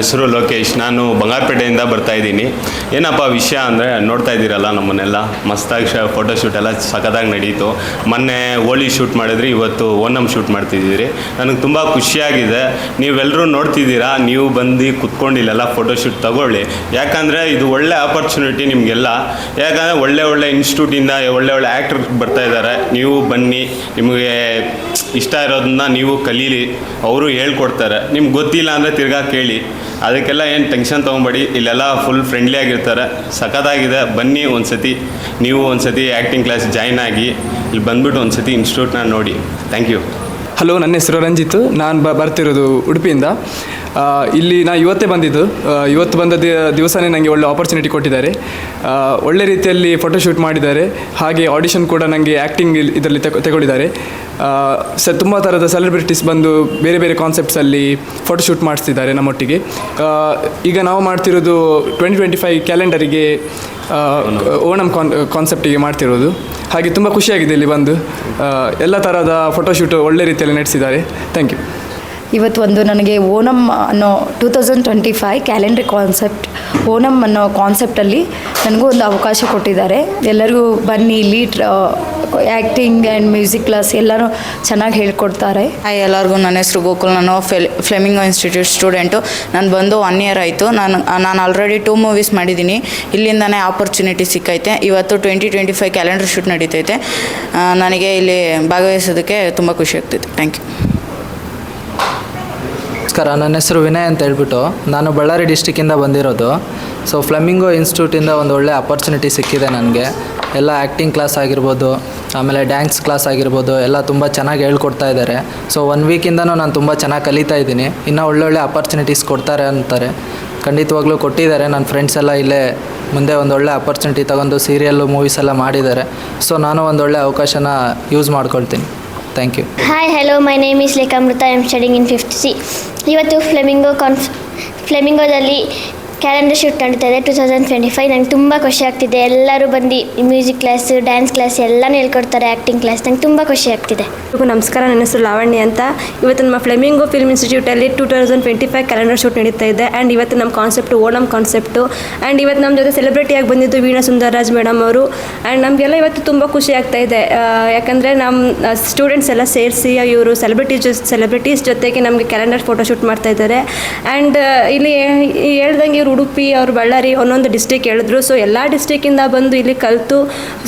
ಹೆಸರು ಲೋಕೇಶ್. ನಾನು ಬಂಗಾರಪೇಟೆಯಿಂದ ಬರ್ತಾ ಇದ್ದೀನಿ. ಏನಪ್ಪ ವಿಷಯ ಅಂದರೆ ನೋಡ್ತಾ ಇದ್ದೀರಲ್ಲ ನಮ್ಮನ್ನೆಲ್ಲ? ಮಸ್ತಾಗಿ ಶ ಫೋಟೋಶೂಟ್ ಎಲ್ಲ ಸಖತ್ತಾಗಿ ನಡೀತು. ಮೊನ್ನೆ ಹೋಳಿ ಶೂಟ್ ಮಾಡಿದ್ರಿ, ಇವತ್ತು ಓನಮ್ ಶೂಟ್ ಮಾಡ್ತಿದ್ದೀರಿ. ನನಗೆ ತುಂಬ ಖುಷಿಯಾಗಿದೆ. ನೀವೆಲ್ಲರೂ ನೋಡ್ತಿದ್ದೀರಾ? ನೀವು ಬಂದು ಕುತ್ಕೊಂಡಿಲ್ಲೆಲ್ಲ ಫೋಟೋಶೂಟ್ ತಗೊಳ್ಳಿ. ಯಾಕಂದರೆ ಇದು ಒಳ್ಳೆ ಆಪರ್ಚುನಿಟಿ ನಿಮಗೆಲ್ಲ. ಯಾಕಂದರೆ ಒಳ್ಳೆ ಒಳ್ಳೆ ಇನ್ಸ್ಟಿಟ್ಯೂಟಿಂದ ಒಳ್ಳೆ ಒಳ್ಳೆ ಆ್ಯಕ್ಟರ್ ಬರ್ತಾ ಇದ್ದಾರೆ. ನೀವು ಬನ್ನಿ. ನಿಮಗೆ ಇಷ್ಟ ಇರೋದನ್ನ ನೀವು ಕಲೀಲಿ. ಅವರು ಹೇಳ್ಕೊಡ್ತಾರೆ. ನಿಮ್ಗೆ ಗೊತ್ತಿಲ್ಲ ಅಂದರೆ ತಿರ್ಗಾ ಕೇಳಿ. ಅದಕ್ಕೆಲ್ಲ ಏನು ಟೆನ್ಷನ್ ತೊಗೊಬೇಡಿ. ಇಲ್ಲೆಲ್ಲ ಫುಲ್ ಫ್ರೆಂಡ್ಲಿ ಆಗಿರ್ತಾರೆ. ಸಖತ್ತಾಗಿದೆ. ಬನ್ನಿ ಒಂದು ಸತಿ ನೀವು ಒಂದು ಸತಿ ಆ್ಯಕ್ಟಿಂಗ್ ಕ್ಲಾಸ್ ಜಾಯ್ನ್ ಆಗಿ ಇಲ್ಲಿ ಬಂದ್ಬಿಟ್ಟು ಒಂದು ಸತಿ ಇನ್ಸ್ಟಿಟ್ಯೂಟ್ನ ನೋಡಿ. ಥ್ಯಾಂಕ್ ಯು ಹಲೋ ನನ್ನ ಹೆಸರು ರಂಜಿತ್. ನಾನು ಬರ್ತಿರೋದು ಉಡುಪಿಯಿಂದ. ಇಲ್ಲಿ ನಾ ಇವತ್ತೇ ಬಂದಿದ್ದು. ಇವತ್ತು ಬಂದ ದಿವಸನೇ ನನಗೆ ಒಳ್ಳೆ ಆಪರ್ಚುನಿಟಿ ಕೊಟ್ಟಿದ್ದಾರೆ. ಒಳ್ಳೆ ರೀತಿಯಲ್ಲಿ ಫೋಟೋಶೂಟ್ ಮಾಡಿದ್ದಾರೆ. ಹಾಗೆ ಆಡಿಷನ್ ಕೂಡ ನನಗೆ ಆ್ಯಕ್ಟಿಂಗ್ ಇದರಲ್ಲಿ ತಗೊ ತಗೊಂಡಿದ್ದಾರೆ ಸ, ತುಂಬ ಥರದ ಸೆಲೆಬ್ರಿಟೀಸ್ ಬಂದು ಬೇರೆ ಬೇರೆ ಕಾನ್ಸೆಪ್ಟ್ಸಲ್ಲಿ ಫೋಟೋಶೂಟ್ ಮಾಡಿಸ್ತಿದ್ದಾರೆ ನಮ್ಮೊಟ್ಟಿಗೆ. ಈಗ ನಾವು ಮಾಡ್ತಿರೋದು ಟ್ವೆಂಟಿ ಟ್ವೆಂಟಿ ಫೈವ್ ಕ್ಯಾಲೆಂಡರಿಗೆ ಓಣಂ ಕಾನ್ ಕಾನ್ಸೆಪ್ಟಿಗೆ ಮಾಡ್ತಿರೋದು. ಹಾಗೆ ತುಂಬ ಖುಷಿಯಾಗಿದೆ ಇಲ್ಲಿ ಬಂದು. ಎಲ್ಲ ಥರದ ಫೋಟೋಶೂಟ್ ಒಳ್ಳೆ ರೀತಿಯಲ್ಲಿ ನಡೆಸಿದ್ದಾರೆ. ಥ್ಯಾಂಕ್ ಯು ಇವತ್ತು ಒಂದು ನನಗೆ ಓಣಂ ಅನ್ನೋ two thousand twenty five calendar concept Onam ಅನ್ನೋ ಕಾನ್ಸೆಪ್ಟಲ್ಲಿ ನನಗೂ ಒಂದು ಅವಕಾಶ ಕೊಟ್ಟಿದ್ದಾರೆ. ಎಲ್ಲರಿಗೂ ಬನ್ನಿ ಇಲ್ಲಿ ಆ್ಯಕ್ಟಿಂಗ್ ಆ್ಯಂಡ್ ಮ್ಯೂಸಿಕ್ ಕ್ಲಾಸ್ ಎಲ್ಲರೂ ಚೆನ್ನಾಗಿ ಹೇಳ್ಕೊಡ್ತಾರೆ. ಎಲ್ಲರಿಗೂ, ನನ್ನ ಹೆಸರು ಗೋಕುಲ್, ನಾನು ಫೆಲ್ ಫ್ಲೆಮಿಂಗೋ ಇನ್ಸ್ಟಿಟ್ಯೂಟ್ ಸ್ಟೂಡೆಂಟು ನಾನು ಬಂದು ಒನ್ ಇಯರ್ ಆಯಿತು. ನಾನು ನಾನು ಆಲ್ರೆಡಿ ಟೂ ಮೂವೀಸ್ ಮಾಡಿದ್ದೀನಿ. ಇಲ್ಲಿಂದನೇ ಆಪರ್ಚುನಿಟಿ ಸಿಕ್ಕೈತೆ. ಇವತ್ತು twenty twenty five calendar shoot ನಡೀತೈತೆ ನನಗೆ ಇಲ್ಲಿ ಭಾಗವಹಿಸೋದಕ್ಕೆ ತುಂಬ ಖುಷಿ ಆಗ್ತೈತೆ. ಥ್ಯಾಂಕ್ ಯು ನಮಸ್ಕಾರ, ನನ್ನ ಹೆಸರು ವಿನಯ್ ಅಂತ ಹೇಳ್ಬಿಟ್ಟು ನಾನು ಬಳ್ಳಾರಿ ಡಿಸ್ಟಿಕ್ಕಿಂದ ಬಂದಿರೋದು. ಸೊ ಫ್ಲೆಮಿಂಗೋ ಇನ್ಸ್ಟಿಟ್ಯೂಟಿಂದ ಒಂದು ಒಳ್ಳೆ ಅಪರ್ಚುನಿಟಿ ಸಿಕ್ಕಿದೆ ನನಗೆ. ಎಲ್ಲ ಆ್ಯಕ್ಟಿಂಗ್ ಕ್ಲಾಸ್ ಆಗಿರ್ಬೋದು, ಆಮೇಲೆ ಡ್ಯಾನ್ಸ್ ಕ್ಲಾಸ್ ಆಗಿರ್ಬೋದು, ಎಲ್ಲ ತುಂಬ ಚೆನ್ನಾಗಿ ಹೇಳ್ಕೊಡ್ತಾ ಇದ್ದಾರೆ. ಸೊ ಒನ್ ವೀಕಿಂದನೂ ನಾನು ತುಂಬ ಚೆನ್ನಾಗಿ ಕಲಿತಾ ಇದ್ದೀನಿ. ಇನ್ನೂ ಒಳ್ಳೊಳ್ಳೆ ಅಪರ್ಚುನಿಟೀಸ್ ಕೊಡ್ತಾರೆ ಅಂತಾರೆ. ಖಂಡಿತವಾಗ್ಲೂ ಕೊಟ್ಟಿದ್ದಾರೆ. ನನ್ನ ಫ್ರೆಂಡ್ಸ್ ಎಲ್ಲ ಇಲ್ಲೇ ಮುಂದೆ ಒಂದು ಒಳ್ಳೆ ಅಪರ್ಚುನಿಟಿ ತಗೊಂಡು ಸೀರಿಯಲ್ಲು ಮೂವೀಸ್ ಎಲ್ಲ ಮಾಡಿದ್ದಾರೆ. ಸೊ ನಾನು ಒಂದು ಒಳ್ಳೆ ಅವಕಾಶನ ಯೂಸ್ ಮಾಡ್ಕೊಳ್ತೀನಿ. Thank you hi hello my name is Lekhamrutha I am studying in fifth C ಇವತ್ತು ಫ್ಲೆಮಿಂಗೋ ಕಾನ್ಫ್ ಫ್ಲೆಮಿಂಗೋದಲ್ಲಿ ಕ್ಯಾಲೆಂಡರ್ ಶೂಟ್ ನಡೀತಾ ಇದೆ ಟು ತೌಸಂಡ್ ಟ್ವೆಂಟಿ ಫೈವ್ ನಂಗೆ ತುಂಬ ಖುಷಿ ಆಗ್ತಿದೆ. ಎಲ್ಲರೂ ಬಂದು ಮ್ಯೂಸಿಕ್ ಕ್ಲಾಸ್ ಡ್ಯಾನ್ಸ್ ಕ್ಲಾಸ್ ಎಲ್ಲನೂ ಹೇಳ್ಕೊಡ್ತಾರೆ ಆ್ಯಕ್ಟಿಂಗ್ ಕ್ಲಾಸ್ ನಂಗೆ ತುಂಬ ಖುಷಿ ಆಗ್ತಿದೆ. ನಮಸ್ಕಾರ, ನನ್ನ ಹೆಸರು ಲಾವಣ್ಯ ಅಂತ. ಇವತ್ತು ನಮ್ಮ Flamingo film ಇನ್ಸ್ಟಿಟ್ಯೂಟಲ್ಲಿ two thousand twenty five calendar shoot ನಡೀತಾ ಇದೆ. ಆ್ಯಂಡ್ ಇವತ್ತು ನಮ್ಮ ಕಾನ್ಸೆಪ್ಟು ಓಣಂ ಕಾನ್ಸೆಪ್ಟು ಆ್ಯಂಡ್ ಇವತ್ತು ನಮ್ಮ ಜೊತೆ ಸೆಲೆಬ್ರಿಟಿಯಾಗಿ ಬಂದಿದ್ದು ವೀಣಾ ಸುಂದರರಾಜ್ ಮೇಡಮ್ ಅವರು. ಆ್ಯಂಡ್ ನಮಗೆಲ್ಲ ಇವತ್ತು ತುಂಬ ಖುಷಿ ಆಗ್ತಾ ಇದೆ. ಯಾಕಂದರೆ ನಮ್ಮ ಸ್ಟೂಡೆಂಟ್ಸ್ ಎಲ್ಲ ಸೇರಿಸಿ, ಇವರು ಸೆಲೆಬ್ರಿಟೀಸ್ ಸೆಲೆಬ್ರಿಟೀಸ್ ಜೊತೆಗೆ ನಮಗೆ ಕ್ಯಾಲೆಂಡರ್ ಫೋಟೋಶೂಟ್ ಮಾಡ್ತಾ ಇದ್ದಾರೆ. ಆ್ಯಂಡ್ ಇಲ್ಲಿ ಹೇಳ್ದಂಗೆ ಇವರು ಉಡುಪಿ ಅವ್ರು ಬಳ್ಳಾರಿ ಒಂದೊಂದು ಡಿಸ್ಟಿಕ್ ಹೇಳಿದ್ರು. ಸೊ ಎಲ್ಲ ಡಿಸ್ಟಿಕ್ಕಿಂದ ಬಂದು ಇಲ್ಲಿ ಕಲಿತು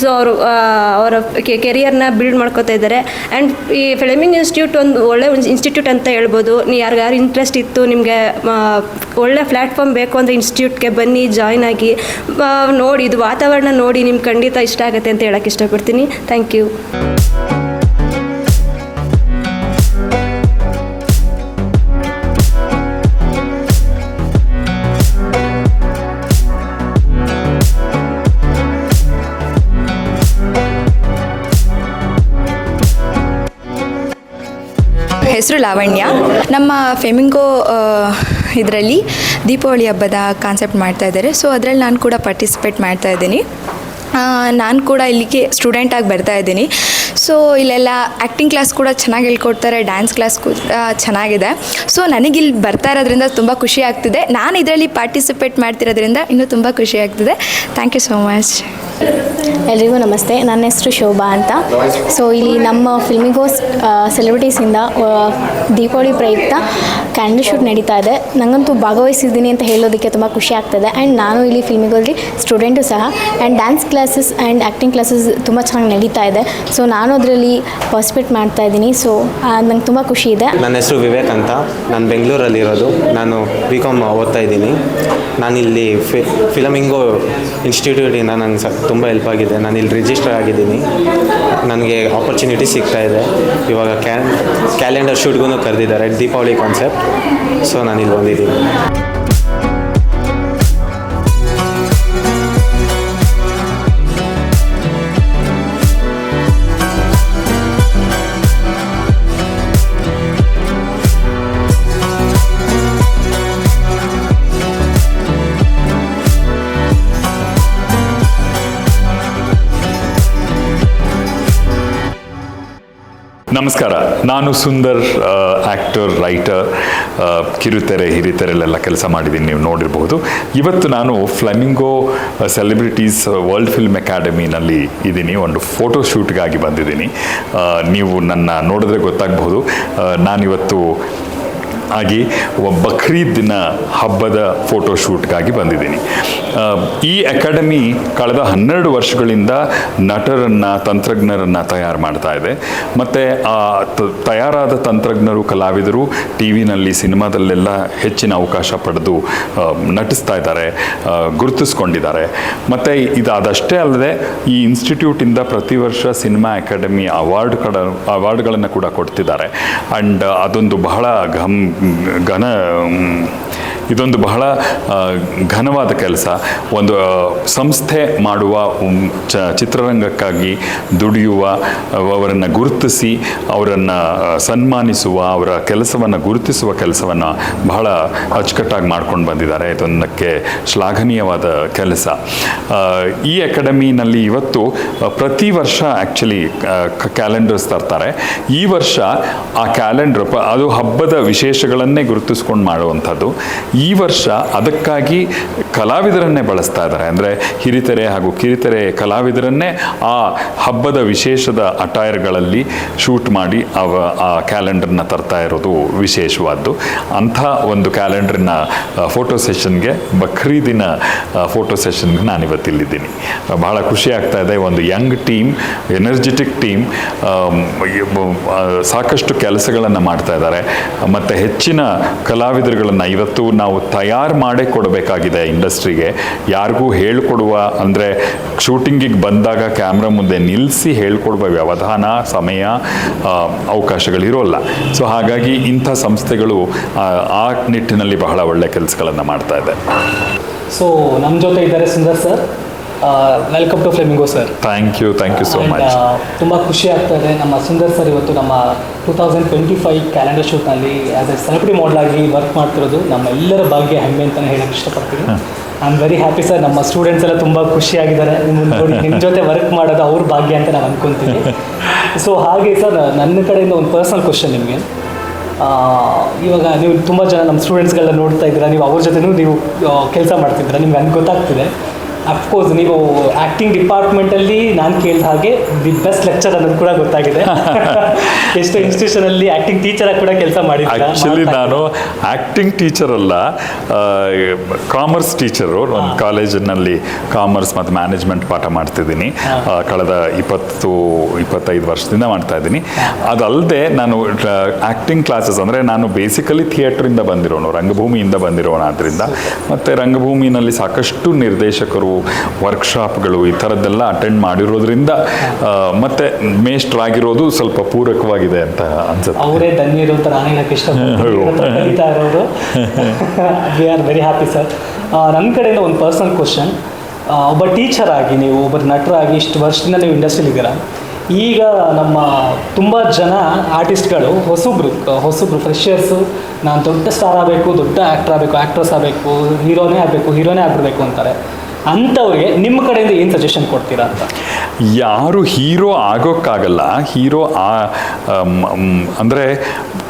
ಸೊ ಅವರು ಅವರ ಕೆರಿಯರ್ನ ಬಿಲ್ಡ್ ಮಾಡ್ಕೋತಾ ಇದ್ದಾರೆ. ಆ್ಯಂಡ್ ಈ ಫಿಲಮಿಂಗ್ ಇನ್ಸ್ಟಿಟ್ಯೂಟ್ ಒಂದು ಒಳ್ಳೆ ಇನ್ಸ್ಟಿಟ್ಯೂಟ್ ಅಂತ ಹೇಳ್ಬೋದು. ಯಾರಿಗಾರು ಇಂಟ್ರೆಸ್ಟ್ ಇತ್ತು, ನಿಮಗೆ ಒಳ್ಳೆ ಪ್ಲ್ಯಾಟ್ಫಾರ್ಮ್ ಬೇಕು ಅಂದರೆ ಇನ್ಸ್ಟಿಟ್ಯೂಟ್ಗೆ ಬನ್ನಿ ಜಾಯ್ನ್ ಆಗಿ. ನೋಡಿ, ಇದು ವಾತಾವರಣ ನೋಡಿ ನಿಮ್ಗೆ ಖಂಡಿತ ಇಷ್ಟ ಆಗುತ್ತೆ ಅಂತ ಹೇಳಕ್ಕೆ ಇಷ್ಟಪಡ್ತೀನಿ. ಥ್ಯಾಂಕ್ ಯು ಹೆಸರು ಲಾವಣ್ಯ. ನಮ್ಮ ಫೆಮಿಂಗೋ ಇದರಲ್ಲಿ ದೀಪಾವಳಿ ಹಬ್ಬದ ಕಾನ್ಸೆಪ್ಟ್ ಮಾಡ್ತಾ ಇದ್ದಾರೆ. ಸೊ ಅದರಲ್ಲಿ ನಾನು ಕೂಡ ಪಾರ್ಟಿಸಿಪೇಟ್ ಮಾಡ್ತಾ ಇದ್ದೀನಿ. ನಾನು ಕೂಡ ಇಲ್ಲಿಗೆ ಸ್ಟೂಡೆಂಟಾಗಿ ಬರ್ತಾ ಇದ್ದೀನಿ. ಸೊ ಇಲ್ಲೆಲ್ಲ ಆ್ಯಕ್ಟಿಂಗ್ ಕ್ಲಾಸ್ ಕೂಡ ಚೆನ್ನಾಗಿ ಹೇಳ್ಕೊಡ್ತಾರೆ ಡ್ಯಾನ್ಸ್ ಕ್ಲಾಸ್ ಕೂಡ ಚೆನ್ನಾಗಿದೆ. ಸೊ ನನಗಿಲ್ಲಿ ಬರ್ತಾ ಇರೋದ್ರಿಂದ ತುಂಬ ಖುಷಿ ಆಗ್ತಿದೆ. ನಾನು ಇದರಲ್ಲಿ ಪಾರ್ಟಿಸಿಪೇಟ್ ಮಾಡ್ತಿರೋದ್ರಿಂದ ಇನ್ನೂ ತುಂಬ ಖುಷಿ ಆಗ್ತಿದೆ. ಥ್ಯಾಂಕ್ ಯು ಸೋ ಮಚ್ ಎಲ್ರಿಗೂ ನಮಸ್ತೆ. ನನ್ನ ಹೆಸರು ಶೋಭಾ ಅಂತ. ಸೊ ಇಲ್ಲಿ ನಮ್ಮ ಫಿಲ್ಮಿಗೋಸ್ ಸೆಲೆಬ್ರಿಟೀಸಿಂದ ದೀಪಾವಳಿ ಪ್ರಯುಕ್ತ ಕ್ಯಾಂಡಲ್ ಶೂಟ್ ನಡೀತಾ ಇದೆ. ನನಗಂತೂ ಭಾಗವಹಿಸಿದ್ದೀನಿ ಅಂತ ಹೇಳೋದಕ್ಕೆ ತುಂಬ ಖುಷಿ ಆಗ್ತದೆ. ಆ್ಯಂಡ್ ನಾನು ಇಲ್ಲಿ ಫಿಲ್ಮಿಗೋದಲ್ಲಿ ಸ್ಟೂಡೆಂಟು ಸಹ. And dance classes and acting classes ತುಂಬ ಚೆನ್ನಾಗಿ ನಡೀತಾ ಇದೆ. ಸೊ ನಾನು ಅದರಲ್ಲಿ ಪಾರ್ಟಿಸಿಪೇಟ್ ಮಾಡ್ತಾ ಇದ್ದೀನಿ. ಸೊ ನಂಗೆ ತುಂಬ ಖುಷಿ ಇದೆ. ನನ್ನ ಹೆಸರು ವಿವೇಕ್ ಅಂತ. ನಾನು ಬೆಂಗಳೂರಲ್ಲಿರೋದು ನಾನು ಬಿ ಕಾಮ್ ಓದ್ತಾ ಇದ್ದೀನಿ. ನಾನಿಲ್ಲಿ ಫಿಲಮಿಂಗೋ ಇನ್ಸ್ಟಿಟ್ಯೂಟಿಂದ ನಾನು ತುಂಬ ಹೆಲ್ಪ್ ಆಗಿದೆ. ನಾನು ಇಲ್ಲಿ ರಿಜಿಸ್ಟರ್ ಆಗಿದ್ದೀನಿ. ನನಗೆ ಆಪರ್ಚುನಿಟಿ ಇದೆ. ಇವಾಗ ಕ್ಯಾಲೆಂಡರ್ ಶೂಟ್ಗೂ ಕರೆದಿದ್ದಾರೆ. ದೀಪಾವಳಿ ಕಾನ್ಸೆಪ್ಟ್ ಸೊ ನಾನು ಇಲ್ಲಿ ಬಂದಿದ್ದೀನಿ. ನಮಸ್ಕಾರ. ನಾನು ಸುಂದರ್ ಆ್ಯಕ್ಟರ್ ರೈಟರ್ ಕಿರುತೆರೆ, ಹಿರಿತೆರೆಲೆಲ್ಲ ಕೆಲಸ ಮಾಡಿದ್ದೀನಿ, ನೀವು ನೋಡಿರಬಹುದು ಇವತ್ತು ನಾನು ಫ್ಲೆಮಿಂಗೋ ಸೆಲೆಬ್ರಿಟೀಸ್ ವರ್ಲ್ಡ್ ಫಿಲ್ಮ್ ಅಕಾಡೆಮಿನಲ್ಲಿ ಇದ್ದೀನಿ. ಒಂದು ಫೋಟೋ ಶೂಟ್ಗಾಗಿ ಬಂದಿದ್ದೀನಿ. ನೀವು ನನ್ನ ನೋಡಿದ್ರೆ ಗೊತ್ತಾಗಬಹುದು ನಾನಿವತ್ತು ಆಗಿ ಬಕ್ರೀದ್ ದಿನ ಹಬ್ಬದ ಫೋಟೋ ಶೂಟ್ಗಾಗಿ ಬಂದಿದ್ದೀನಿ. ಈ ಅಕಾಡೆಮಿ ಕಳೆದ ಹನ್ನೆರಡು ವರ್ಷಗಳಿಂದ ನಟರನ್ನು, ತಂತ್ರಜ್ಞರನ್ನು ತಯಾರು ಮಾಡ್ತಾ ಇದೆ. ಮತ್ತು ಆ ತಯಾರಾದ ತಂತ್ರಜ್ಞರು, ಕಲಾವಿದರು ಟಿ ವಿನಲ್ಲಿ, ಸಿನಿಮಾದಲ್ಲೆಲ್ಲ ಹೆಚ್ಚಿನ ಅವಕಾಶ ಪಡೆದು ನಟಿಸ್ತಾ ಇದ್ದಾರೆ ಗುರುತಿಸ್ಕೊಂಡಿದ್ದಾರೆ. ಮತ್ತು ಇದಾದಷ್ಟೇ ಅಲ್ಲದೆ ಈ ಇನ್ಸ್ಟಿಟ್ಯೂಟಿಂದ ಪ್ರತಿ ವರ್ಷ ಸಿನಿಮಾ ಅಕಾಡೆಮಿ ಅವಾರ್ಡ್ ಕಡ ಅವಾರ್ಡ್ಗಳನ್ನು ಕೂಡ ಕೊಡ್ತಿದ್ದಾರೆ. ಆ್ಯಂಡ್ ಅದೊಂದು ಬಹಳ ಘಮ್ ಘನ ಮ್, ಇದೊಂದು ಬಹಳ ಘನವಾದ ಕೆಲಸ. ಒಂದು ಸಂಸ್ಥೆ ಮಾಡುವ ಚಿತ್ರರಂಗಕ್ಕಾಗಿ ದುಡಿಯುವ, ಅವರನ್ನು ಗುರುತಿಸಿ, ಅವರನ್ನು ಸನ್ಮಾನಿಸುವ, ಅವರ ಕೆಲಸವನ್ನು ಗುರುತಿಸುವ ಕೆಲಸವನ್ನು ಬಹಳ ಅಚ್ಚುಕಟ್ಟಾಗಿ ಮಾಡ್ಕೊಂಡು ಬಂದಿದ್ದಾರೆ. ಇದೊಂದಕ್ಕೆ ಶ್ಲಾಘನೀಯವಾದ ಕೆಲಸ. ಈ ಅಕಾಡೆಮಿನಲ್ಲಿ ಇವತ್ತು ಪ್ರತಿ ವರ್ಷ ಆ್ಯಕ್ಚುಲಿ ಕ್ಯಾಲೆಂಡರ್ಸ್ ತರ್ತಾರೆ. ಈ ವರ್ಷ ಆ ಕ್ಯಾಲೆಂಡರ್ ಅದು ಹಬ್ಬದ ವಿಶೇಷಗಳನ್ನೇ ಗುರುತಿಸ್ಕೊಂಡು ಮಾಡುವಂಥದ್ದು. ವರ್ಷ ಅದಕ್ಕಾಗಿ ಕಲಾವಿದರನ್ನೇ ಬಳಸ್ತಾ ಇದ್ದಾರೆ. ಅಂದರೆ ಹಿರಿತೆರೆ ಹಾಗೂ ಕಿರಿತೆರೆ ಕಲಾವಿದರನ್ನೇ ಆ ಹಬ್ಬದ ವಿಶೇಷದ ಅಟೈರ್ಗಳಲ್ಲಿ ಶೂಟ್ ಮಾಡಿ ಅವ ಆ ಕ್ಯಾಲೆಂಡರ್ನ ತರ್ತಾ ಇರೋದು ವಿಶೇಷವಾದ್ದು. ಅಂಥ ಒಂದು ಕ್ಯಾಲೆಂಡರ್ನ ಫೋಟೋ ಸೆಷನ್ಗೆ ಬಕ್ರೀದಿನ ಫೋಟೋ ಸೆಷನ್ಗೆ ನಾನಿವತ್ತಿಲ್ಲಿದ್ದೀನಿ. ಬಹಳ ಖುಷಿ ಆಗ್ತಾ ಇದೆ. ಒಂದು ಯಂಗ್ ಟೀಮ್, ಎನರ್ಜೆಟಿಕ್ ಟೀಮ್ ಸಾಕಷ್ಟು ಕೆಲಸಗಳನ್ನು ಮಾಡ್ತಾ ಇದ್ದಾರೆ. ಮತ್ತು ಹೆಚ್ಚಿನ ಕಲಾವಿದರುಗಳನ್ನು ಇವತ್ತು ನಾವು ತಯಾರು ಮಾಡೇ ಕೊಡಬೇಕಾಗಿದೆ ಇಂಡಸ್ಟ್ರಿಗೆ. ಯಾರಿಗೂ ಹೇಳ್ಕೊಡುವ ಅಂದರೆ ಶೂಟಿಂಗಿಗೆ ಬಂದಾಗ ಕ್ಯಾಮ್ರಾ ಮುಂದೆ ನಿಲ್ಲಿಸಿ ಹೇಳ್ಕೊಡುವ ವ್ಯವಧಾನ ಸಮಯ ಅವಕಾಶಗಳಿರೋಲ್ಲ. ಸೊ ಹಾಗಾಗಿ ಇಂಥ ಸಂಸ್ಥೆಗಳು ಆ, ನಿಟ್ಟಿನಲ್ಲಿ ಬಹಳ ಒಳ್ಳೆ ಕೆಲಸಗಳನ್ನು ಮಾಡ್ತಾ ಇದೆ ಸೊ ನಮ್ಮ ಜೊತೆ ಇದ್ದಾರೆ Sundar sir. Welcome to Flamingo sir thank you thank you so much ತುಂಬ ಖುಷಿ ಆಗ್ತಾ ಇದೆ ನಮ್ಮ ಸುಂದರ್ ಸರ್ ಇವತ್ತು ನಮ್ಮ two thousand twenty five calendar ಶೂಟ್ನಲ್ಲಿ as a celebrity model ಆಗಿ ವರ್ಕ್ ಮಾಡ್ತಿರೋದು. ನಮ್ಮ ಎಲ್ಲರ ಭಾಗ್ಯ ಹೆಮ್ಮೆ ಅಂತಲೇ ಹೇಳಕ್ಕೆ ಇಷ್ಟಪಡ್ತೀನಿ. I am very happy sir ನಮ್ಮ ಸ್ಟೂಡೆಂಟ್ಸ್ ಎಲ್ಲ ತುಂಬ ಖುಷಿಯಾಗಿದ್ದಾರೆ ನಿಮ್ಮ ನೋಡಿ ನಿಮ್ಮ ಜೊತೆ ವರ್ಕ್ ಮಾಡೋದು ಅವ್ರ ಭಾಗ್ಯ ಅಂತ ನಾನು ಅನ್ಕೊತೀನಿ ಸೊ ಹಾಗೆ ಸರ್ ನನ್ನ ಕಡೆಯಿಂದ ಒಂದು ಪರ್ಸನಲ್ ಕ್ವಶನ್ ನಿಮಗೆ. ಇವಾಗ ನೀವು ತುಂಬ ಜನ ನಮ್ಮ ಸ್ಟೂಡೆಂಟ್ಸ್ಗಳನ್ನ ನೋಡ್ತಾ ಇದ್ದೀರಾ. ನೀವು ಅವ್ರ ಜೊತೆನೂ ನೀವು ಕೆಲಸ ಮಾಡ್ತಿದ್ದೀರಾ. ನಿಮ್ಗೆ ಹಂಗೆ ಗೊತ್ತಾಗ್ತಿದೆ. ಅಫ್ಕೋರ್ಸ್ ನೀವು ಆ್ಯಕ್ಟಿಂಗ್ ಡಿಪಾರ್ಟ್ಮೆಂಟಲ್ಲಿ ನಾನು ಕೇಳಿದ ಹಾಗೆ ದಿ ಬೆಸ್ಟ್ ಲೆಕ್ಚರ್ ಅನ್ನೋದು ಕೂಡ ಗೊತ್ತಾಗಿದೆ. ಎಷ್ಟು ಇನ್ಸ್ಟಿಟ್ಯೂಷನಲ್ಲಿ ಆ್ಯಕ್ಟಿಂಗ್ ಆಗಿ ಕೂಡ ಕೆಲಸ ಮಾಡಿ ಆ್ಯಕ್ಚುಲಿ ನಾನು ಆ್ಯಕ್ಟಿಂಗ್ ಟೀಚರ್ ಅಲ್ಲ ಕಾಮರ್ಸ್ ಟೀಚರು ಒಂದು ಕಾಲೇಜಿನಲ್ಲಿ ಕಾಮರ್ಸ್ ಮತ್ತು ಮ್ಯಾನೇಜ್ಮೆಂಟ್ ಪಾಠ ಮಾಡ್ತಿದ್ದೀನಿ. ಕಳೆದ ಇಪ್ಪತ್ತು ಇಪ್ಪತ್ತೈದು ವರ್ಷದಿಂದ ಮಾಡ್ತಾ ಇದ್ದೀನಿ. ಅದಲ್ಲದೆ ನಾನು ಆ್ಯಕ್ಟಿಂಗ್ ಕ್ಲಾಸಸ್ ಅಂದರೆ ನಾನು ಬೇಸಿಕಲಿ ಥಿಯೇಟ್ರಿಂದ ಬಂದಿರೋನು ರಂಗಭೂಮಿಯಿಂದ ಬಂದಿರೋಣ ಆದ್ದರಿಂದ ಮತ್ತು ರಂಗಭೂಮಿನಲ್ಲಿ ಸಾಕಷ್ಟು ನಿರ್ದೇಶಕರು ವರ್ಕ್ಶಾಪ್ಗಳು ಈ ಥರದ್ದೆಲ್ಲ ಅಟೆಂಡ್ ಮಾಡಿರೋದ್ರಿಂದ ಮತ್ತೆ ಮೇಸ್ಟ್ರ್ ಆಗಿರೋದು ಸ್ವಲ್ಪ ಪೂರಕವಾಗಿದೆ ಅಂತ ಅನ್ಸುತ್ತೆ. ಅವರೇ ಧನ್ಯರು ಅಂತ ನಾನು ಹೇಳಕ್ಕೆ ಇಷ್ಟಪಡ್ತೀನಿ we are very happy sir ನನ್ನ ಕಡೆಯಿಂದ ಒಂದು ಪರ್ಸನಲ್ ಕ್ವಶನ್ ಒಬ್ಬ ಟೀಚರ್ ಆಗಿ ನೀವು ಒಬ್ಬ ನಟರಾಗಿ ಇಷ್ಟು ವರ್ಷದಿಂದ ನೀವು ಇಂಡಸ್ಟ್ರಿಲಿದ್ದೀರ ಈಗ ನಮ್ಮ ತುಂಬ ಜನ ಆರ್ಟಿಸ್ಟ್ಗಳು ಹೊಸಬ್ರು ಹೊಸಬ್ರು ಫ್ರೆಷರ್ಸು ನಾನು ದೊಡ್ಡ ಸ್ಟಾರ್ ಆಗಬೇಕು ದೊಡ್ಡ ಆ್ಯಕ್ಟರ್ ಆಗಬೇಕು ಆ್ಯಕ್ಟ್ರೆಸ್ ಆಗಬೇಕು ಹೀರೋನೇ ಆಗಬೇಕು ಹೀರೋನೇ ಆಗಿರಬೇಕು ಅಂತಾರೆ. ಅಂಥವ್ರಿಗೆ ನಿಮ್ಮ ಕಡೆಯಿಂದ ಏನು ಸಜೆಷನ್ ಕೊಡ್ತೀರಾ ಅಂತ? ಯಾರು ಹೀರೋ ಆಗೋಕ್ಕಾಗಲ್ಲ, ಹೀರೋ ಆ ಅಂದರೆ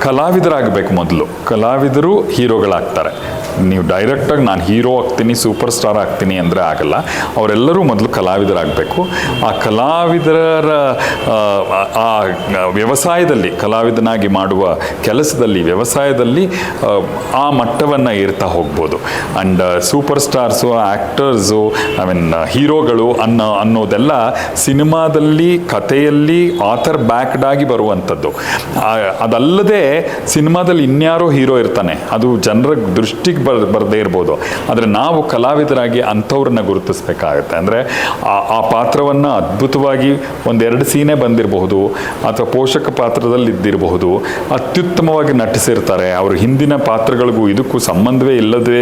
ಕಲಾವಿದರಾಗಬೇಕು ಮೊದಲು. ಕಲಾವಿದರು ಹೀರೋಗಳಾಗ್ತಾರೆ. ನೀವು ಡೈರೆಕ್ಟಾಗಿ ನಾನು ಹೀರೋ ಆಗ್ತೀನಿ ಸೂಪರ್ ಸ್ಟಾರ್ ಆಗ್ತೀನಿ ಅಂದರೆ ಆಗಲ್ಲ. ಅವರೆಲ್ಲರೂ ಮೊದಲು ಕಲಾವಿದರಾಗಬೇಕು. ಆ ಕಲಾವಿದರ ಆ, ವ್ಯವಸಾಯದಲ್ಲಿ ಕಲಾವಿದನಾಗಿ ಮಾಡುವ ಕೆಲಸದಲ್ಲಿ ವ್ಯವಸಾಯದಲ್ಲಿ ಆ, ಮಟ್ಟವನ್ನು ಏರ್ತಾ ಹೋಗ್ಬೋದು. And super stars actors I mean ಹೀರೋಗಳು ಅನ್ನೋ ಅನ್ನೋದೆಲ್ಲ ಸಿನಿಮಾದಲ್ಲಿ ಕಥೆಯಲ್ಲಿ ಆಥರ್ ಬ್ಯಾಕ್ಡಾಗಿ ಬರುವಂಥದ್ದು. ಅದಲ್ಲದೆ ಸಿನಿಮಾದಲ್ಲಿ ಇನ್ಯಾರೋ ಹೀರೋ ಇರ್ತಾನೆ. ಅದು ಜನರ ದೃಷ್ಟಿಗೆ ಬರ್, ಬರದೇ ಇರ್ಬೋದು. ಆದರೆ ನಾವು ಕಲಾವಿದರಾಗಿ ಅಂಥವ್ರನ್ನ ಗುರುತಿಸ್ಬೇಕಾಗತ್ತೆ. ಅಂದರೆ ಆ ಆ ಪಾತ್ರವನ್ನು ಅದ್ಭುತವಾಗಿ ಒಂದೆರಡು ಸೀನೇ ಬಂದಿರಬಹುದು, ಅಥವಾ ಪೋಷಕ ಪಾತ್ರದಲ್ಲಿ ಇದ್ದಿರಬಹುದು, ಅತ್ಯುತ್ತಮವಾಗಿ ನಟಿಸಿರ್ತಾರೆ. ಅವರು ಹಿಂದಿನ ಪಾತ್ರಗಳಿಗೂ ಇದಕ್ಕೂ ಸಂಬಂಧವೇ ಇಲ್ಲದೇ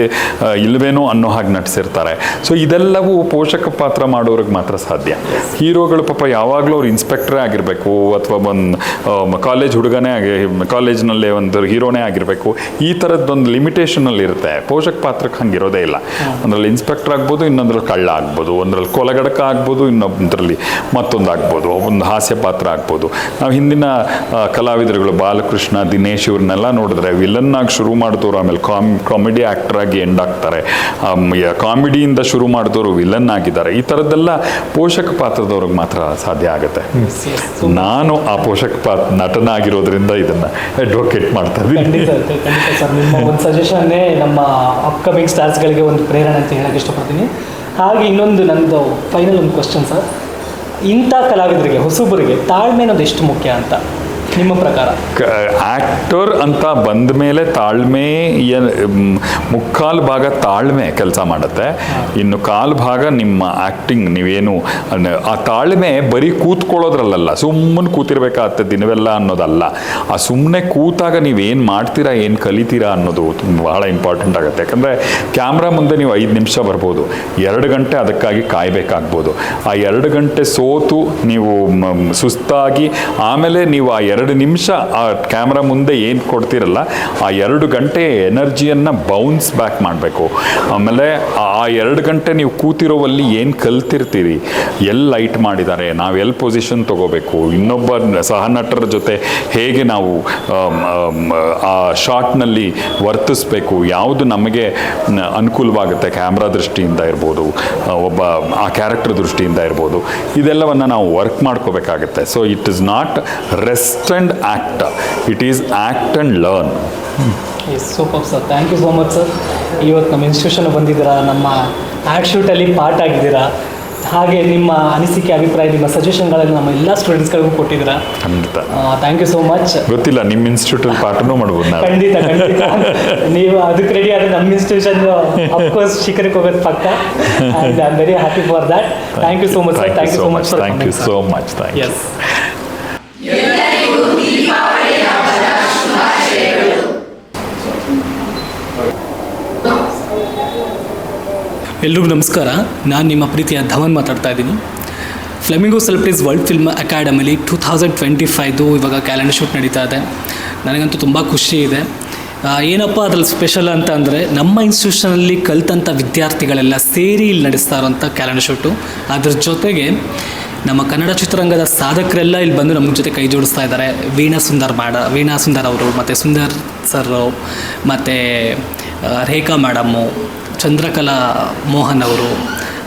ಇಲ್ಲವೇನೋ ಅನ್ನೋ ಹಾಗೆ ನಟಿಸಿರ್ತಾರೆ. ಸೊ ಇದೆಲ್ಲವೂ ಪೋಷಕ ಪಾತ್ರ ಮಾಡೋರಿಗೆ ಮಾತ್ರ ಸಾಧ್ಯ. ಹೀರೋಗಳು ಪಾಪ ಯಾವಾಗಲೂ ಅವ್ರು ಇನ್ಸ್ಪೆಕ್ಟ್ರೇ ಆಗಿರಬೇಕು, ಅಥವಾ ಒಂದು ಕಾಲೇಜ್ ಹುಡುಗನೇ ಆಗಿ, ಕಾಲೇಜ್ನಲ್ಲೇ ಒಂದು ಹೀರೋನೇ ಆಗಿರಬೇಕು. ಈ ಥರದ್ದೊಂದು ಲಿಮಿಟೇಷನಲ್ಲಿ ಇರುತ್ತೆ. ಇರುತ್ತೆ ಪೋಷಕ ಪಾತ್ರಕ್ಕೆ ಹಂಗಿರೋದೇ ಇಲ್ಲ. ಒಂದ್ರಲ್ಲಿ ಇನ್ಸ್ಪೆಕ್ಟರ್ ಆಗ್ಬೋದು ಇನ್ನೊಂದ್ರಲ್ಲಿ ಕಳ್ಳ ಆಗ್ಬೋದು ಒಂದ್ರಲ್ಲಿ ಕೊಲಗಡಕ ಆಗ್ಬೋದು ಇನ್ನೊಂದರಲ್ಲಿ ಮತ್ತೊಂದು ಆಗ್ಬೋದು ಒಂದು ಹಾಸ್ಯ ಪಾತ್ರ ಆಗ್ಬೋದು. ನಾವು ಹಿಂದಿನ ಕಲಾವಿದರುಗಳು ಬಾಲಕೃಷ್ಣ ದಿನೇಶ್ ಇವ್ರನ್ನೆಲ್ಲ ನೋಡಿದ್ರೆ ವಿಲನ್ ಆಗಿ ಶುರು ಮಾಡಿದವರು ಆಮೇಲೆ ಕಾಮ್ ಕಾಮಿಡಿ ಆ್ಯಕ್ಟರ್ ಆಗಿ ಎಂಡ್ ಆಗ್ತಾರೆ. ಕಾಮಿಡಿಯಿಂದ ಶುರು ಮಾಡಿದವರು ವಿಲನ್ ಆಗಿದ್ದಾರೆ. ಈ ಥರದ್ದೆಲ್ಲ ಪೋಷಕ ಪಾತ್ರದವ್ರಿಗೆ ಮಾತ್ರ ಸಾಧ್ಯ ಆಗುತ್ತೆ. ನಾನು ಆ ಪೋಷಕ ಪಾತ್ರ ನಟನಾಗಿರೋದ್ರಿಂದ ಇದನ್ನು ಅಡ್ವೊಕೇಟ್ ಮಾಡ್ತಾ ಇದ್ದೀನಿ. ಸರ್. ನಿಮ್ಮ ಒಂದು ಸಜೆಷನ್ನೇ ನಮ್ಮ ಅಪ್ಕಮಿಂಗ್ ಸ್ಟಾರ್ಸ್ಗಳಿಗೆ ಒಂದು ಪ್ರೇರಣೆ ಅಂತ ಹೇಳೋಕ್ಕೆ ಇಷ್ಟಪಡ್ತೀನಿ. ಹಾಗೆ ಇನ್ನೊಂದು ನನ್ನದು ಫೈನಲ್ ಒಂದು ಕ್ವಶನ್ ಸರ್ ಇಂಥ ಕಲಾವಿದರಿಗೆ, ಹೊಸಬರಿಗೆ ತಾಳ್ಮೆ ಅನ್ನೋದು ಎಷ್ಟು ಮುಖ್ಯ ಅಂತ? ನಿಮ್ಮ ಪ್ರಕಾರ? ಆ್ಯಕ್ಟರ್ ಅಂತ ಬಂದ ಮೇಲೆ ತಾಳ್ಮೆ ಮುಕ್ಕಾಲು ಭಾಗ ತಾಳ್ಮೆ ಕೆಲಸ ಮಾಡುತ್ತೆ. ಇನ್ನು ಕಾಲು ಭಾಗ ನಿಮ್ಮ ಆ್ಯಕ್ಟಿಂಗ್ ನೀವೇನು ಆ ತಾಳ್ಮೆ ಬರೀ ಕೂತ್ಕೊಳ್ಳೋದ್ರಲ್ಲ ಸುಮ್ಮನೆ ಕೂತಿರ್ಬೇಕಾಗತ್ತೆ ದಿನವೆಲ್ಲ ಅನ್ನೋದಲ್ಲ. ಆ ಸುಮ್ಮನೆ ಕೂತಾಗ ನೀವೇನು ಮಾಡ್ತೀರಾ, ಏನು ಕಲಿತೀರಾ ಅನ್ನೋದು ಬಹಳ ಇಂಪಾರ್ಟೆಂಟ್ ಆಗುತ್ತೆ. ಯಾಕಂದರೆ ಕ್ಯಾಮ್ರಾ ಮುಂದೆ ನೀವು ಐದು ನಿಮಿಷ ಬರ್ಬೋದು. ಎರಡು ಗಂಟೆ ಅದಕ್ಕಾಗಿ ಕಾಯಬೇಕಾಗ್ಬೋದು. ಆ ಎರಡು ಗಂಟೆ ಸೋತು ನೀವು ಸುಸ್ತಾಗಿ ಆಮೇಲೆ ನೀವು ಆ ಎರಡು ನಿಮಿಷ ಆ ಕ್ಯಾಮ್ರಾ ಮುಂದೆ ಏನು ಕೊಡ್ತಿರಲ್ಲ, ಆ ಎರಡು ಗಂಟೆ ಎನರ್ಜಿಯನ್ನು ಬೌನ್ಸ್ ಬ್ಯಾಕ್ ಮಾಡಬೇಕು. ಆಮೇಲೆ ಆ ಎರಡು ಗಂಟೆ ನೀವು ಕೂತಿರೋವಲ್ಲಿ ಏನು ಕಲ್ತಿರ್ತೀರಿ? ಎಲ್ಲಿ ಲೈಟ್ ಮಾಡಿದ್ದಾರೆ? ನಾವು ಎಲ್ಲಿ ಪೊಸಿಷನ್ ತೊಗೋಬೇಕು? ಇನ್ನೊಬ್ಬ ಸಹ ನಟರ ಜೊತೆ ಹೇಗೆ ನಾವು ಆ ಶಾಟ್ನಲ್ಲಿ ವರ್ತಿಸ್ಬೇಕು? ಯಾವುದು ನಮಗೆ ಅನುಕೂಲವಾಗುತ್ತೆ ಕ್ಯಾಮ್ರಾ ದೃಷ್ಟಿಯಿಂದ ಇರ್ಬೋದು ಒಬ್ಬ, ಆ ಕ್ಯಾರೆಕ್ಟರ್ ದೃಷ್ಟಿಯಿಂದ ಇರ್ಬೋದು, ಇದೆಲ್ಲವನ್ನು ನಾವು ವರ್ಕ್ ಮಾಡ್ಕೋಬೇಕಾಗುತ್ತೆ. So it is not rest and act it is act and learn is super sir thank you so much sir ಇವತ್ತು ನಮ್ಮ ಇನ್ಸ್ಟಿಟ್ಯೂಷನ್ ಬಂದಿದ್ದೀರಾ ನಮ್ಮ ಆ್ಯಡ್ ಶೂಟಲ್ಲಿ ಪಾರ್ಟ್ ಆಗಿದ್ದೀರಾ ಹಾಗೆ ನಿಮ್ಮ ಅನಿಸಿಕೆ ಅಭಿಪ್ರಾಯ ನಿಮ್ಮ ಸಜೆಷನ್ಗಳನ್ನು ನಮ್ಮ ಎಲ್ಲ ಸ್ಟೂಡೆಂಟ್ಸ್ಗಳಿಗೂ ಕೊಟ್ಟಿದ್ದೀರಾ. ಖಂಡಿತ. ಥ್ಯಾಂಕ್ ಯು ಸೋ ಮಚ್ ಗೊತ್ತಿಲ್ಲ ನಿಮ್ಮ ಇನ್ಸ್ಟಿಟ್ಯೂಟಲ್ಲಿ ಪಾಠನೂ ಮಾಡ್ಬೋದು ನಾವು. ಖಂಡಿತ ಖಂಡಿತ. ನೀವು ಅದಕ್ಕೆ ರೆಡಿ ಆದರೆ ನಮ್ಮ ಇನ್ಸ್ಟಿಟ್ಯೂಷನ್ ಅಫ್ಕೋರ್ಸ್ ಶಿಖರಕ್ಕೆ ಹೋಗೋದು ಪಕ್ಕ. I am very happy for that thank you so much thank you so much thank you so much thank you ಎಲ್ರಿಗೂ ನಮಸ್ಕಾರ. ನಾನು ನಿಮ್ಮ ಪ್ರೀತಿಯ ಧವನ್ ಮಾತಾಡ್ತಾ ಇದ್ದೀನಿ. ಫ್ಲೆಮಿಂಗೋ ಸೆಲೆಬ್ರಿಟೀಸ್ ವರ್ಲ್ಡ್ ಫಿಲ್ಮ್ ಅಕಾಡೆಮಿಲಿ ಟೂ ಥೌಸಂಡ್ ಟ್ವೆಂಟಿ ಫೈವ್ದು ಇವಾಗ ಕ್ಯಾಲೆಂಡರ್ ಶೂಟ್ ನಡೀತಾ ಇದೆ. ನನಗಂತೂ ತುಂಬ ಖುಷಿ ಇದೆ. ಏನಪ್ಪ ಅದ್ರಲ್ಲಿ ಸ್ಪೆಷಲ್ ಅಂತ ಅಂದರೆ ನಮ್ಮ ಇನ್ಸ್ಟಿಟ್ಯೂಷನಲ್ಲಿ ಕಲಿತಂಥ ವಿದ್ಯಾರ್ಥಿಗಳೆಲ್ಲ ಸೇರಿ ಇಲ್ಲಿ ನಡೆಸ್ತಾ ಇರೋಂಥ ಕ್ಯಾಲೆಂಡರ್ ಶೂಟು ಅದ್ರ ಜೊತೆಗೆ ನಮ್ಮ ಕನ್ನಡ ಚಿತ್ರರಂಗದ ಸಾಧಕರೆಲ್ಲ ಇಲ್ಲಿ ಬಂದು ನಮ್ಮ ಜೊತೆ ಕೈ ಜೋಡಿಸ್ತಾ ಇದ್ದಾರೆ. ವೀಣಾ ಸುಂದರ್ ಮಾಡ, ವೀಣಾ ಸುಂದರ್ ಅವರು ಮತ್ತು ಸುಂದರ್ ಸರ್ ಮತ್ತು ರೇಖಾ ಮೇಡಮ್ಮು ಚಂದ್ರಕಲಾ ಮೋಹನ್ ಅವರು,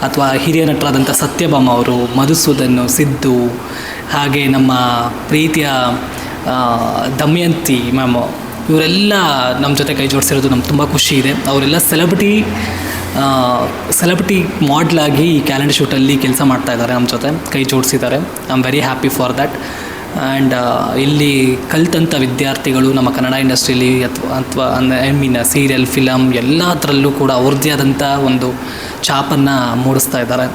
ಅಥವಾ ಹಿರಿಯ ನಟರಾದಂಥ ಸತ್ಯಭಾಮ ಅವರು, ಮಧುಸೂದನ್, ಸಿದ್ದು, ಹಾಗೆ ನಮ್ಮ ಪ್ರೀತಿಯ ದಮಯಂತಿ ಮ್ಯಾಮು, ಇವರೆಲ್ಲ ನಮ್ಮ ಜೊತೆ ಕೈ ಜೋಡಿಸಿರೋದು ನಮ್ಗೆ ತುಂಬ ಖುಷಿ ಇದೆ. ಅವರೆಲ್ಲ ಸೆಲೆಬ್ರಿಟಿ ಸೆಲೆಬ್ರಿಟಿ ಮಾಡಲಾಗಿ ಈ ಕ್ಯಾಲೆಂಡರ್ ಶೂಟಲ್ಲಿ ಕೆಲಸ ಮಾಡ್ತಾ ಇದ್ದಾರೆ ನಮ್ಮ ಜೊತೆ, ಕೈ ಜೋಡಿಸಿದ್ದಾರೆ. I am very happy for that and ಇಲ್ಲಿ ಕಲ್ತಂಥ ವಿದ್ಯಾರ್ಥಿಗಳು ನಮ್ಮ ಕನ್ನಡ ಇಂಡಸ್ಟ್ರೀಲಿ ಅಥವಾ ಅಥವಾ ಐ ಮೀನ್ ಸೀರಿಯಲ್ ಫಿಲಮ್ ಎಲ್ಲದರಲ್ಲೂ ಕೂಡ ಅವ್ರದ್ದೇ ಆದಂಥ ಒಂದು ಛಾಪನ್ನು ಮೂಡಿಸ್ತಾ ಇದ್ದಾರೆ.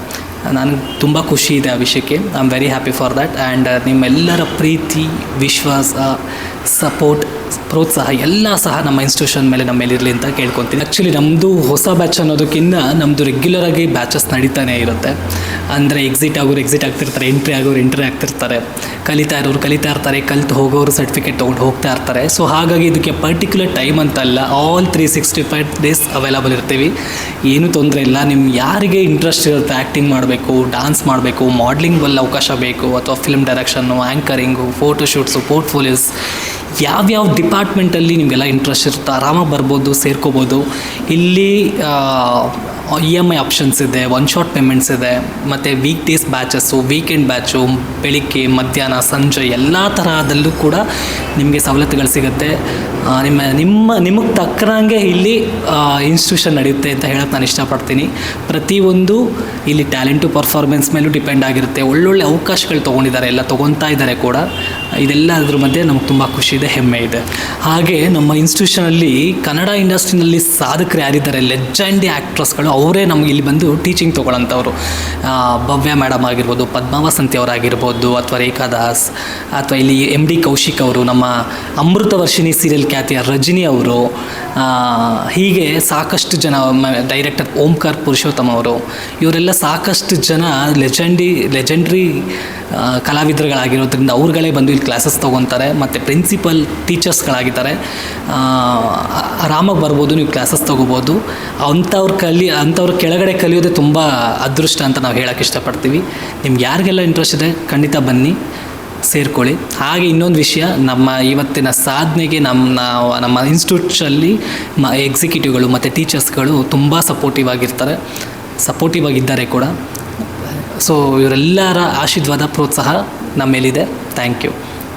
ನನಗೆ ತುಂಬ ಖುಷಿ ಇದೆ ಆ ವಿಷಯಕ್ಕೆ. I am very happy for that and ನಿಮ್ಮೆಲ್ಲರ ಪ್ರೀತಿ, ವಿಶ್ವಾಸ ಸಪೋರ್ಟ್, ಪ್ರೋತ್ಸಾಹ ಎಲ್ಲ ಸಹ ನಮ್ಮ ಇನ್ಸ್ಟಿಟ್ಯೂಷನ್ ಮೇಲೆ ನಮ್ಮ ಇರಲಿ ಅಂತ ಕೇಳ್ಕೊತೀನಿ. ಆ್ಯಕ್ಚುಲಿ ನಮ್ಮದು ಹೊಸ ಬ್ಯಾಚ್ ಅನ್ನೋದಕ್ಕಿಂತ ನಮ್ಮದು ರೆಗ್ಯುಲರಾಗಿ ಬ್ಯಾಚಸ್ ನಡೀತಾನೆ ಇರುತ್ತೆ. ಅಂದರೆ ಎಕ್ಸಿಟ್ ಆಗೋರು ಎಕ್ಸಿಟ್ ಆಗ್ತಿರ್ತಾರೆ ಎಂಟ್ರಿ ಆಗೋರು ಎಂಟ್ರಿ ಆಗ್ತಿರ್ತಾರೆ. ಕಲಿತಾ ಇರೋರು ಕಲಿತಾ ಇರ್ತಾರೆ, ಕಲಿತು ಹೋಗೋರು ಸರ್ಟಿಫಿಕೇಟ್ ತೊಗೊಂಡು ಹೋಗ್ತಾ ಇರ್ತಾರೆ. ಸೊ ಹಾಗಾಗಿ ಇದಕ್ಕೆ ಪರ್ಟಿಕ್ಯುಲರ್ ಟೈಮ್ ಅಂತಲ್ಲ all three sixty five days available ಇರ್ತೀವಿ. ಏನೂ ತೊಂದರೆ ಇಲ್ಲ. ನಿಮ್ಗೆ ಯಾರಿಗೆ ಇಂಟ್ರೆಸ್ಟ್ ಇರುತ್ತೆ ಆ್ಯಕ್ಟಿಂಗ್ ಮಾಡಬೇಕು ಡಾನ್ಸ್ ಮಾಡಬೇಕು ಮಾಡ್ಲಿಂಗ್ ಅವಕಾಶ ಬೇಕು, ಅಥವಾ film direction anchoring photoshoots portfolios ಯಾವ್ಯಾವ ಡಿಪಾರ್ಟ್ಮೆಂಟಲ್ಲಿ ನಿಮಗೆಲ್ಲ ಇಂಟ್ರೆಸ್ಟ್ ಇರುತ್ತೆ, ಆರಾಮಾಗಿ ಬರ್ಬೋದು, ಸೇರ್ಕೋಬೋದು, ಇಲ್ಲಿ ಇ ಎಂ ಐ ಆಪ್ಷನ್ಸ್ ಇದೆ ಒನ್ ಶಾಟ್ ಪೇಮೆಂಟ್ಸ್ ಇದೆ, ಮತ್ತು week days batches weekend batch ಬೆಳಿಗ್ಗೆ, ಮಧ್ಯಾಹ್ನ, ಸಂಜೆ, ಎಲ್ಲ ತರಹದಲ್ಲೂ ಕೂಡ ನಿಮಗೆ ಸವಲತ್ತುಗಳು ಸಿಗುತ್ತೆ. ನಿಮ್ಮ ನಿಮ್ಮ, ನಿಮಗೆ ತಕ್ಕನಂಗೆ ಇಲ್ಲಿ ಇನ್ಸ್ಟಿಟ್ಯೂಷನ್ ನಡೆಯುತ್ತೆ ಅಂತ ಹೇಳೋಕ್ಕೆ ನಾನು ಇಷ್ಟಪಡ್ತೀನಿ. ಪ್ರತಿಯೊಂದು ಇಲ್ಲಿ ಟ್ಯಾಲೆಂಟು ಪರ್ಫಾರ್ಮೆನ್ಸ್ ಮೇಲೂ ಡಿಪೆಂಡ್ ಆಗಿರುತ್ತೆ. ಒಳ್ಳೊಳ್ಳೆ ಅವಕಾಶಗಳು ತೊಗೊಂಡಿದ್ದಾರೆ, ಎಲ್ಲ ತೊಗೊತಾ ಇದ್ದಾರೆ ಕೂಡ. ಇದೆಲ್ಲ ಅದ್ರ ಮಧ್ಯೆ ನಮ್ಗೆ ತುಂಬ ಖುಷಿ ಇದೆ. ಹೆಮ್ಮೆ ಇದೆ. ಹಾಗೆ ನಮ್ಮ ಇನ್ಸ್ಟಿಟ್ಯೂಷನಲ್ಲಿ ಕನ್ನಡ ಇಂಡಸ್ಟ್ರಿನಲ್ಲಿ ಸಾಧಕರು ಯಾರಿದ್ದಾರೆ? ಲೆಜೆಂಡಿ ಆ್ಯಕ್ಟ್ರಸ್ಗಳು ಅವರೇ ನಮ್ಗೆ ಇಲ್ಲಿ ಬಂದು ಟೀಚಿಂಗ್ ತೊಗೊಳ್ಳೋಂಥವ್ರು ಭವ್ಯ ಮೇಡಮ್ ಆಗಿರ್ಬೋದು, ಪದ್ಮಾವಸಂತಿ ಅವರಾಗಿರ್ಬೋದು, ಅಥವಾ ರೇಖಾ ದಾಸ್, ಅಥವಾ ಇಲ್ಲಿ ಎಂ ಡಿ ಕೌಶಿಕ್ ಅವರು, ನಮ್ಮ ಅಮೃತ ವರ್ಷಿಣಿ ಸೀರಿಯಲ್ ಖ್ಯಾತಿಯ ರಜನಿ ಅವರು ಹೀಗೆ ಸಾಕಷ್ಟು ಜನ ಡೈರೆಕ್ಟರ್ ಓಂಕಾರ್ ಪುರುಷೋತ್ತಮ ಅವರು, ಇವರೆಲ್ಲ ಸಾಕಷ್ಟು ಜನ ಲೆಜೆಂಡಿ ಲೆಜೆಂಡ್ರಿ ಕಲಾವಿದರುಗಳಾಗಿರೋದ್ರಿಂದ ಅವ್ರುಗಳೇ ಬಂದು ಇಲ್ಲಿ ಕ್ಲಾಸಸ್ ತೊಗೊತಾರೆ ಮತ್ತು ಪ್ರಿನ್ಸಿಪಲ್ ಟೀಚರ್ಸ್ಗಳಾಗಿದ್ದಾರೆ ಆರಾಮಾಗಿ ಬರ್ಬೋದು, ನೀವು ಕ್ಲಾಸಸ್ ತೊಗೋಬೋದು. ಅಂಥವ್ರು ಕಲಿ, ಅಂಥವ್ರ ಕೆಳಗಡೆ ಕಲಿಯೋದೇ ತುಂಬ ಅದೃಷ್ಟ ಅಂತ ನಾವು ಹೇಳೋಕ್ಕೆ ಇಷ್ಟಪಡ್ತೀವಿ. ನಿಮ್ಗೆ ಯಾರಿಗೆಲ್ಲ ಇಂಟ್ರೆಸ್ಟ್ ಇದೆ, ಖಂಡಿತ ಬನ್ನಿ, ಸೇರ್ಕೊಳ್ಳಿ. ಹಾಗೆ ಇನ್ನೊಂದು ವಿಷಯ, ನಮ್ಮ ಇವತ್ತಿನ ಸಾಧನೆಗೆ ನಮ್ಮ ನಮ್ಮ ಇನ್ಸ್ಟಿಟ್ಯೂಟ್ಸಲ್ಲಿ ಮ ಎಕ್ಸಿಕ್ಯೂಟಿವ್ಗಳು ಮತ್ತು ಟೀಚರ್ಸ್ಗಳು ತುಂಬ ಸಪೋರ್ಟಿವ್ ಆಗಿರ್ತಾರೆ. ಸಪೋರ್ಟಿವ್ ಆಗಿದ್ದಾರೆ ಕೂಡ. ಸೊ ಇವರೆಲ್ಲರ ಆಶೀರ್ವಾದ, ಪ್ರೋತ್ಸಾಹ ನಮ್ಮ ಮೇಲಿದೆ ಥ್ಯಾಂಕ್ ಯು